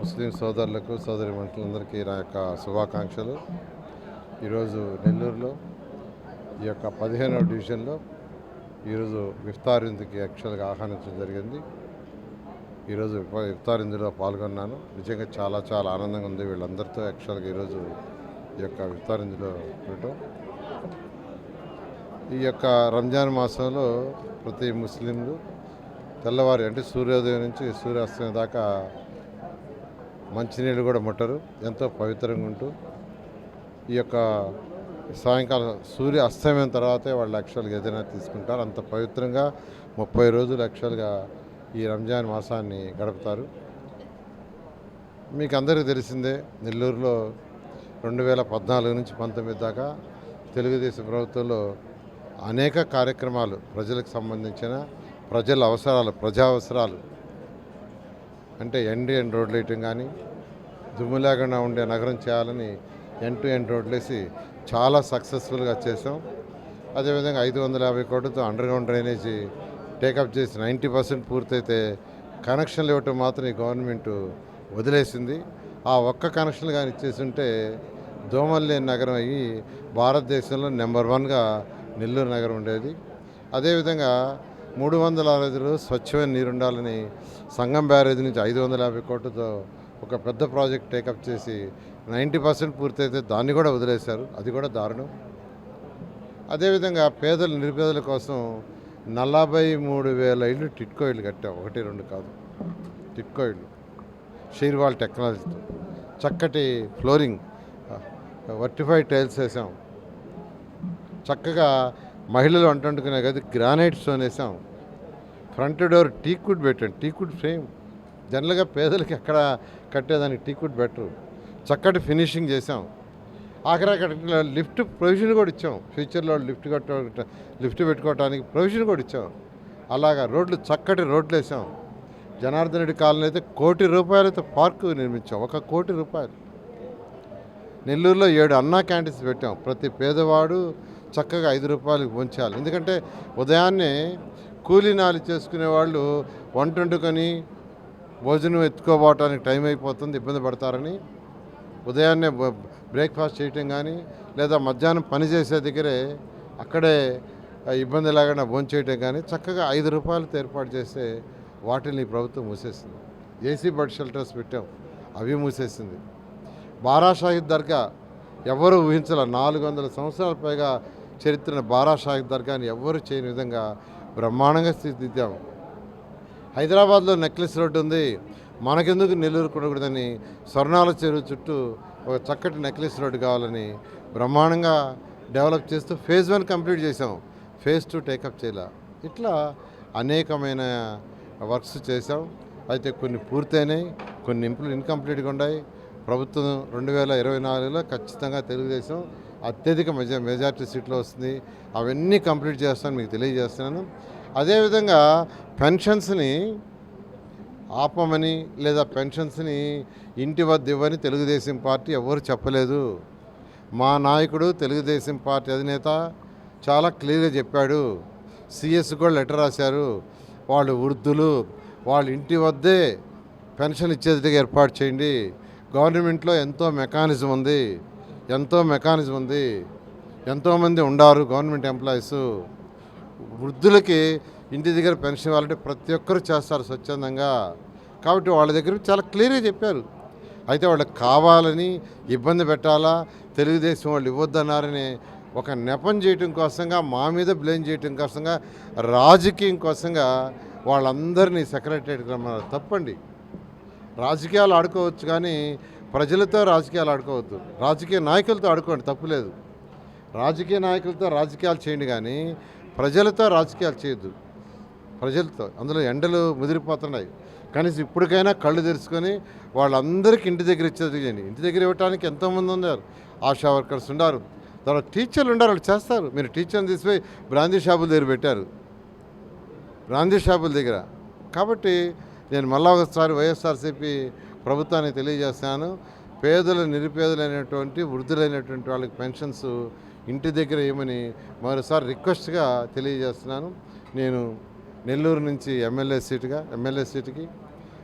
ముస్లిం సోదరులకు సోదరి మంత్రులందరికీ నా యొక్క శుభాకాంక్షలు. ఈరోజు నెల్లూరులో ఈ యొక్క పదిహేనవ డివిజన్లో ఈరోజు విఫ్తారిందుకి ఇందుకి యాక్చువల్గా ఆహ్వానించడం జరిగింది. ఈరోజు విఫ్తారిందులో పాల్గొన్నాను. నిజంగా చాలా చాలా ఆనందంగా ఉంది వీళ్ళందరితో యాక్చువల్గా ఈరోజు ఈ యొక్క విఫ్తారిందులో ఇందులో ఈ యొక్క రంజాన్ మాసంలో ప్రతి ముస్లింలు తెల్లవారి అంటే సూర్యోదయం నుంచి సూర్యాస్తమయం దాకా మంచినీళ్ళు కూడా ముట్టరు. ఎంతో పవిత్రంగా ఉంటూ ఈ యొక్క సాయంకాలం సూర్య అస్తమయం తర్వాతే వాళ్ళు యాక్చువల్గా ఏదైనా తీసుకుంటారు. అంత పవిత్రంగా ముప్పై రోజులు యాక్చువల్గా ఈ రంజాన్ మాసాన్ని గడుపుతారు. మీకు అందరికీ తెలిసిందే నెల్లూరులో రెండు వేల పద్నాలుగు నుంచి పంతొమ్మిది దాకా తెలుగుదేశం ప్రభుత్వంలో అనేక కార్యక్రమాలు ప్రజలకు సంబంధించిన ప్రజల అవసరాలు ప్రజా అవసరాలు. అంటే ఎండ్ టు ఎండ్ రోడ్లు వేయటం కానీ దుమ్ము లేకుండా ఉండే నగరం చేయాలని ఎండ్ టు ఎండ్ రోడ్లు వేసి చాలా సక్సెస్ఫుల్గా చేసాం అదేవిధంగా ఐదు వందల యాభై కోట్లతో under ground drainage take up చేసి నైంటీ పర్సెంట్ పూర్తయితే కనెక్షన్లు ఇవ్వటం మాత్రం ఈ గవర్నమెంట్ వదిలేసింది. ఆ ఒక్క కనెక్షన్లు కానీ ఇచ్చేస్తుంటే దోమలు లేని నగరం అయ్యి భారతదేశంలో నెంబర్ వన్గా నెల్లూరు నగరం ఉండేది. అదేవిధంగా మూడు వందల అరవై రోజులు స్వచ్ఛమైన నీరు ఉండాలని సంగం బ్యారేజ్ నుంచి ఐదు వందల యాభై కోట్లతో ఒక పెద్ద ప్రాజెక్ట్ టేకప్ చేసి నైంటీ పర్సెంట్ పూర్తయితే దాన్ని కూడా వదిలేశారు. అది కూడా దారుణం. అదేవిధంగా పేదలు నిరుపేదల కోసం నలభై మూడు వేల ఇళ్ళు టిట్కో ఇళ్ళు కట్టాం. ఒకటి రెండు కాదు. టిట్కో ఇళ్ళు. షీర్వాల్ టెక్నాలజీతో. చక్కటి ఫ్లోరింగ్ వర్టిఫైడ్ టైల్స్ వేసాం. చక్కగా మహిళలు వంట వండుకునే గది గ్రానైట్ స్టోన్ వేసాం. ఫ్రంట్ డోర్ టీకుడ్ పెట్టాం టీకుడ్ ఫ్రేమ్ జనరల్గా పేదలకి ఎక్కడ కట్టేదానికి టీకుడ్ బెటర్. చక్కటి ఫినిషింగ్ చేసాం ఆఖరి లిఫ్ట్ ప్రొవిజన్ కూడా ఇచ్చాం. ఫ్యూచర్లో లిఫ్ట్ కట్ట లిఫ్ట్ పెట్టుకోవడానికి ప్రొవిజన్ కూడా ఇచ్చాం. అలాగా రోడ్లు చక్కటి రోడ్లు వేసాం జనార్దన్ రెడ్డి కాలనీ అయితే కోటి రూపాయలతో పార్కు నిర్మించాం. ఒక కోటి రూపాయలు. నెల్లూరులో ఏడు అన్నా క్యాంటీన్స్ పెట్టాం. ప్రతి పేదవాడు చక్కగా ఐదు రూపాయలకు ఉంచాలి ఎందుకంటే ఉదయాన్నే కూలీనాలు చేసుకునే వాళ్ళు వంట వండుకొని భోజనం ఎత్తుకోబోవటానికి టైం అయిపోతుంది ఇబ్బంది పడతారని ఉదయాన్నే బ్రేక్ఫాస్ట్ చేయటం కానీ లేదా మధ్యాహ్నం పని చేసే దగ్గరే అక్కడే ఇబ్బంది లేకుండా భోంచేయటం కానీ చక్కగా ఐదు రూపాయలతో ఏర్పాటు చేస్తే వాటిని ప్రభుత్వం మూసేసింది. ఏసీ బడ్ షెల్టర్స్ పెట్టాం అవి మూసేసింది. బారా షాహిద్ దర్గా ఎవరు ఊహించాల నాలుగు వందల సంవత్సరాల పైగా చరిత్రను బారా షాహిద్ దర్గాని ఎవరు చేయని విధంగా బ్రహ్మాండంగా తీర్చిదిద్దాం హైదరాబాద్లో నెక్లెస్ రోడ్డు ఉంది. మనకెందుకు నెల్లూరు కొనకూడదని స్వర్ణాల చెరువు చుట్టూ ఒక చక్కటి నెక్లెస్ రోడ్డు కావాలని బ్రహ్మాండంగా డెవలప్ చేస్తూ ఫేజ్ వన్ కంప్లీట్ చేసాం ఫేజ్ టూ టేకప్ చేయాల. ఇట్లా అనేకమైన వర్క్స్ చేసాం అయితే కొన్ని పూర్తయినాయి. కొన్ని ఇంప్లూ ఇన్కంప్లీట్గా ఉన్నాయి. ప్రభుత్వం రెండు వేల ఇరవై నాలుగులో ఖచ్చితంగా తెలుగుదేశం అత్యధిక మెజా మెజార్టీ సీట్లో వస్తుంది. అవన్నీ కంప్లీట్ చేస్తాను మీకు తెలియజేస్తున్నాను. అదేవిధంగా పెన్షన్స్ని ఆపమని లేదా పెన్షన్స్ని ఇంటి వద్ద ఇవ్వని తెలుగుదేశం పార్టీ ఎవరు చెప్పలేదు. మా నాయకుడు తెలుగుదేశం పార్టీ అధినేత చాలా క్లియర్గా చెప్పాడు. సిఎస్ కూడా లెటర్ రాశారు. వాళ్ళు వృద్ధులు వాళ్ళ ఇంటి వద్దే పెన్షన్ ఇచ్చేదిగా ఏర్పాటు చేయండి. గవర్నమెంట్లో ఎంతో మెకానిజం ఉంది. ఎంతో మెకానిజం ఉంది. ఎంతోమంది ఉండారు గవర్నమెంట్ ఎంప్లాయీస్. వృద్ధులకి ఇంటి దగ్గర పెన్షన్ ఇవ్వాలంటే ప్రతి ఒక్కరు చేస్తారు స్వచ్ఛందంగా. కాబట్టి వాళ్ళ దగ్గర చాలా క్లియర్గా చెప్పారు. అయితే వాళ్ళకి కావాలని ఇబ్బంది పెట్టాలా? తెలుగుదేశం వాళ్ళు ఇవ్వద్దన్నారని ఒక నెపం చేయటం కోసంగా మా మీద బ్లేమ్ చేయటం కోసంగా రాజకీయం కోసంగా వాళ్ళందరినీ సెక్రటరీ రమ్మన్నారు. తప్పండి. రాజకీయాలు ఆడుకోవచ్చు కానీ ప్రజలతో రాజకీయాలు ఆడుకోవద్దు. రాజకీయ నాయకులతో ఆడుకోండి తప్పులేదు రాజకీయ నాయకులతో రాజకీయాలు చేయండి కానీ ప్రజలతో రాజకీయాలు చేయొద్దు. ప్రజలతో అందులో ఎండలు ముదిరిపోతున్నాయి. కనీసం ఇప్పటికైనా కళ్ళు తెరుచుకొని వాళ్ళందరికీ ఇంటి దగ్గర ఇచ్చేది చేయండి. ఇంటి దగ్గర ఇవ్వడానికి ఎంతోమంది ఉన్నారు. ఆశా వర్కర్స్ ఉన్నారు. తర్వాత టీచర్లు ఉన్నారు వాళ్ళు చేస్తారు. మీరు టీచర్ని తీసిపోయి బ్రాందీ షాపుల దగ్గర పెట్టారు. బ్రాందీ షాపుల దగ్గర. కాబట్టి నేను మళ్ళా ఒకసారి వైఎస్ఆర్సీపీ ప్రభుత్వానికి తెలియజేస్తాను. పేదలు నిరుపేదలైనటువంటి వృద్ధులైనటువంటి వాళ్ళకి పెన్షన్స్ ఇంటి దగ్గర ఏమని మరోసారి రిక్వెస్ట్గా తెలియజేస్తున్నాను. నేను నెల్లూరు నుంచి ఎమ్మెల్యే సీటుగా ఎమ్మెల్యే సీటుకి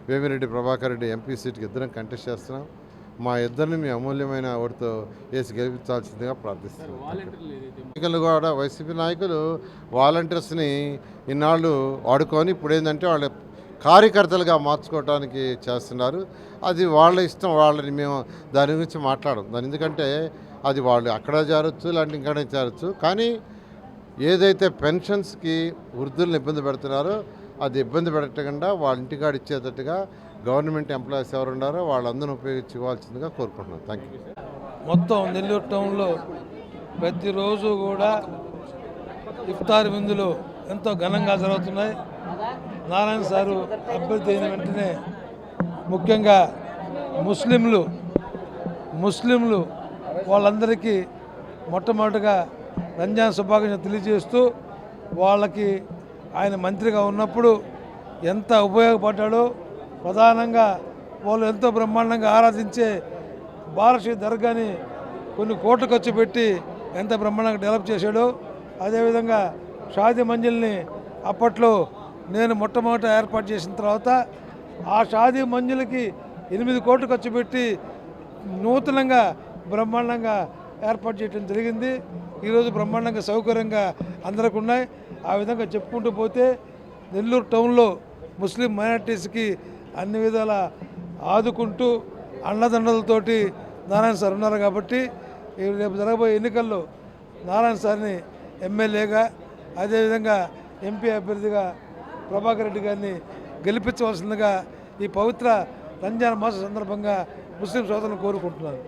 వేమిరెడ్డి ప్రభాకర్ రెడ్డి ఎంపీ సీట్కి ఇద్దరం కంటెస్ట్ చేస్తున్నాం. మా ఇద్దరిని మీ అమూల్యమైన ఓటుతో వేసి గెలిపించాల్సిందిగా ప్రార్థిస్తున్నాం. కూడా వైసీపీ నాయకులు వాలంటీర్స్ని ఇన్నాళ్ళు వాడుకొని ఇప్పుడు ఏంటంటే వాళ్ళ కార్యకర్తలుగా మార్చుకోవడానికి చేస్తున్నారు. అది వాళ్ళ ఇష్టం వాళ్ళని మేము దాని గురించి మాట్లాడం దాని ఎందుకంటే అది వాళ్ళు అక్కడ చేరొచ్చు లాంటి ఇక్కడ చేరొచ్చు. కానీ ఏదైతే పెన్షన్స్కి వృద్ధులను ఇబ్బంది పెడుతున్నారో అది ఇబ్బంది పెట్టకుండా వాళ్ళ ఇంటికాడ ఇచ్చేటట్టుగా గవర్నమెంట్ ఎంప్లాయీస్ ఎవరు ఉన్నారో వాళ్ళందరూ ఉపయోగించుకోవాల్సిందిగా కోరుకుంటున్నాను. థ్యాంక్ యూ మొత్తం నెల్లూరు టౌన్లో ప్రతిరోజు కూడా ఇఫ్తార్ విందులు ఎంతో ఘనంగా జరుగుతున్నాయి. నారాయణ సారు అభ్యర్థి అయిన వెంటనే ముఖ్యంగా ముస్లింలు ముస్లింలు వాళ్ళందరికీ మొట్టమొదటిగా రంజాన్ శుభాకాంక్షలు తెలియజేస్తూ వాళ్ళకి ఆయన మంత్రిగా ఉన్నప్పుడు ఎంత ఉపయోగపడ్డాడో ప్రధానంగా వాళ్ళు ఎంతో బ్రహ్మాండంగా ఆరాధించే భారతీయ దర్గాని కొన్ని కోట్లు ఖర్చు పెట్టి ఎంత బ్రహ్మాండంగా డెవలప్ చేశాడో అదేవిధంగా షాది మంజిల్ని అప్పట్లో నేను మొట్టమొదట ఏర్పాటు చేసిన తర్వాత ఆ షాదీ మంజులకి ఎనిమిది కోట్లు ఖర్చు పెట్టి నూతనంగా బ్రహ్మాండంగా ఏర్పాటు చేయడం జరిగింది. ఈరోజు బ్రహ్మాండంగా సౌకర్యంగా అందరికి ఉన్నాయి ఆ విధంగా చెప్పుకుంటూ పోతే నెల్లూరు టౌన్లో ముస్లిం మైనార్టీస్కి అన్ని విధాల ఆదుకుంటూ అండదండలతోటి నారాయణ సార్ ఉన్నారు కాబట్టి రేపు జరగబోయే ఎన్నికల్లో నారాయణ సార్ని ఎమ్మెల్యేగా అదేవిధంగా ఎంపీ అభ్యర్థిగా ప్రభాకర్ రెడ్డి గారిని గెలిపించవలసిందిగా ఈ పవిత్ర రంజాన్ మాస సందర్భంగా ముస్లిం సోదరులను కోరుకుంటున్నాను.